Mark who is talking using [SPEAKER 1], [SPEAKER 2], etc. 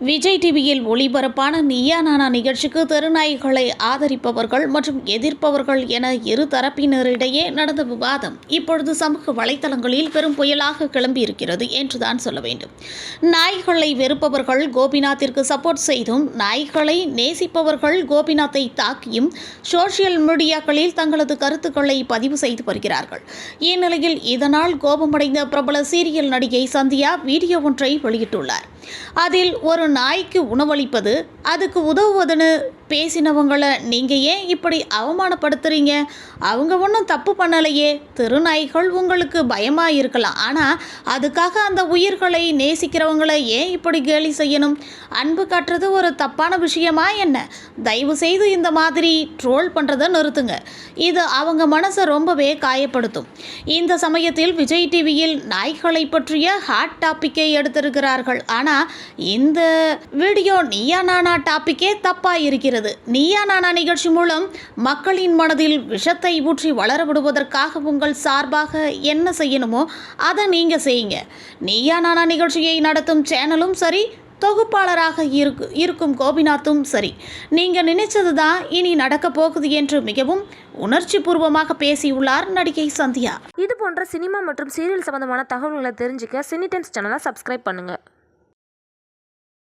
[SPEAKER 1] விஜய் டிவியில் ஒளிபரப்பான நீயா நானா நிகழ்ச்சிக்கு தெருநாய்களை ஆதரிப்பவர்கள் மற்றும் எதிர்ப்பவர்கள் என இரு தரப்பினரிடையே நடந்த விவாதம் இப்பொழுது சமூக வலைதளங்களில் பெரும் புயலாக கிளம்பியிருக்கிறது என்றுதான் சொல்ல வேண்டும். நாய்களை வெறுப்பவர்கள் கோபிநாத்திற்கு சப்போர்ட் செய்தும் நாய்களை நேசிப்பவர்கள் கோபிநாத்தை தாக்கியும் சோசியல் மீடியாக்களில் தங்களது கருத்துக்களை பதிவு செய்து வருகிறார்கள். இந்நிலையில் இதனால் கோபமடைந்த பிரபல சீரியல் நடிகை சந்தியா வீடியோ ஒன்றை வெளியிட்டுள்ளார். அதில் ஒரு நாய்க்கு உணவளிப்பது அதுக்கு உதவுவதுன்னு பேசினவங்களை நீங்கள் ஏன் இப்படி அவமானப்படுத்துறீங்க? அவங்க ஒன்றும் தப்பு பண்ணலையே. திருநாய்கள் உங்களுக்கு பயமாக இருக்கலாம். ஆனால் அதுக்காக அந்த உயிர்களை நேசிக்கிறவங்களை ஏன் இப்படி கேலி செய்யணும்? அன்பு காட்டுறது ஒரு தப்பான விஷயமா என்ன? தயவு செய்து இந்த மாதிரி ட்ரோல் பண்ணுறதை நிறுத்துங்க. இது அவங்க மனசை ரொம்பவே காயப்படுத்தும். இந்த சமயத்தில் விஜய் டிவியில் நாய்களை பற்றிய ஹாட் டாப்பிக்கை எடுத்திருக்கிறார்கள். ஆனால் இந்த வீடியோ நீயா நானா டாப்பிக்கே தப்பாக இருக்கிறது நீயா நானா நிகழ்ச்சி மூலம் மக்களின் மனதில் விஷத்தை ஊற்றி வளர விடுவதற்காக உங்கள் சார்பாக என்ன செய்யணுமோ அதை நீங்கள் செய்யுங்க. நீயா நானா நிகழ்ச்சியை நடத்தும் சேனலும் சரி தொகுப்பாளராக இருக்கு இருக்கும் கோபிநாத்தும் சரி. நீங்கள் நினைச்சது தான் இனி நடக்க போகுது என்று மிகவும் உணர்ச்சி பூர்வமாக பேசியுள்ளார் நடிகை சந்தியா.
[SPEAKER 2] இது போன்ற சினிமா மற்றும் சீரியல் சம்பந்தமான தகவல்களை தெரிஞ்சுக்க சினி டைம்ஸ் சேனலை சப்ஸ்கிரைப் பண்ணுங்கள்